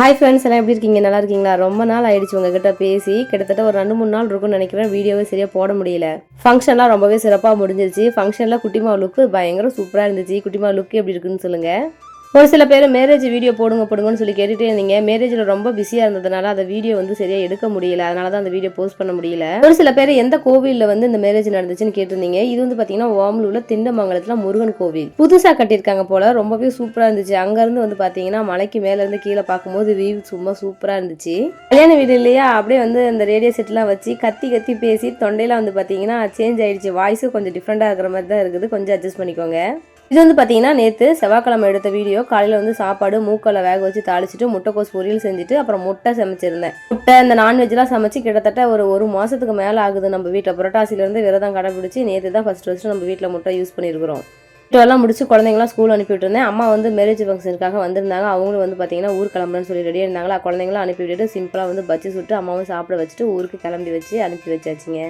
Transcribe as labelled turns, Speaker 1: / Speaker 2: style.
Speaker 1: hi friends எல்லாம் எப்படி இருக்கீங்க நல்லா இருக்கீங்களா ரொம்ப நாள் ஆயிடுச்சு உங்ககிட்ட பேசி கிட்டத்தட்ட ஒரு ரெண்டு மூணு நாள் இருக்கும்னு நினைக்கிறேன் வீடியோவே சரியாக போட முடியல ஃபங்க்ஷன்லாம் ரொம்பவே சிறப்பாக முடிஞ்சிருச்சு ஃபங்க்ஷனில் குட்டிமா லுக்கு பயங்கர சூப்பராக இருந்துச்சு குட்டிமா லுக் எப்படி இருக்குன்னு சொல்லுங்கள் ஒரு சில பேர் மேரேஜ் வீடியோ போடுங்க போடுங்கன்னு சொல்லி கேட்டுகிட்டே இருந்தீங்க மேரேஜில் ரொம்ப பிஸியாக இருந்ததுனால அந்த வீடியோ வந்து சரியாக எடுக்க முடியல அதனால தான் அந்த வீடியோ போஸ்ட் பண்ண முடியல ஒரு சில பேர் எந்த கோவிலில் வந்து இந்த மேரேஜ் நடந்துச்சுன்னு கேட்டிருந்தீங்க இது வந்து பார்த்தீங்கன்னா ஓமலூரில் திண்டமங்கலத்தில் முருகன் கோவில் புதுசாக கட்டியிருக்காங்க போல் ரொம்பவே சூப்பராக இருந்துச்சு அங்கேருந்து வந்து பார்த்தீங்கன்னா மலைக்கு மேலேருந்து கீழே பார்க்கும்போது வியூ சும்மா சூப்பராக இருந்துச்சு கல்யாண வீடு இல்லையா அப்படியே வந்து அந்த ரேடியோ செட்லாம் வச்சு கத்தி கத்தி பேசி தொண்டையில் வந்து பார்த்தீங்கன்னா சேஞ்ச் ஆகிடுச்சு வாய்ஸும் கொஞ்சம் டிஃப்ரெண்ட்டாக இருக்கிற மாதிரி தான் இருக்குது கொஞ்சம் அட்ஜஸ்ட் பண்ணிக்கோங்க இது வந்து பார்த்தீங்கன்னா நேற்று செவ்வாய்க்கிழமை எடுத்த வீடியோ காலையில் வந்து சாப்பாடு மூக்கலை வேக வச்சு தாளிச்சிட்டு முட்டைக்கோஸ் பொரியல் செஞ்சுட்டு அப்புறம் முட்டை சமைச்சிருந்தேன் முட்டை இந்த நான்வெஜ்லாம் சமைச்சு கிட்டத்தட்ட ஒரு ஒரு மாதத்துக்கு மேலே ஆகுது நம்ம வீட்டில் புரட்டாசிலேருந்து விரதம் கடைப்பிடிச்சி நேற்று தான் ஃபஸ்ட் ஃபஸ்ட்டு நம்ம வீட்டில் முட்டை யூஸ் பண்ணியிருக்கிறோம் முட்டெல்லாம் முடிச்சு குழந்தைங்களாம் ஸ்கூல் அனுப்பிவிட்டுருந்தேன் அம்மா வந்து மேரேஜ் ஃபங்க்ஷனுக்காக வந்திருந்தாங்க அவங்களும் வந்து பார்த்தீங்கன்னா ஊர் கிளம்புறேன்னு சொல்லி ரெடியாக இருந்தாங்களா குழந்தைங்களாம் அனுப்பி விட்டுட்டு சிம்பிளாக வந்து பச்சு சுட்டு அம்மாவும் சாப்பிட வச்சுட்டு ஊருக்கு கிளம்பி வச்சு அனுப்பி வச்சாச்சுங்க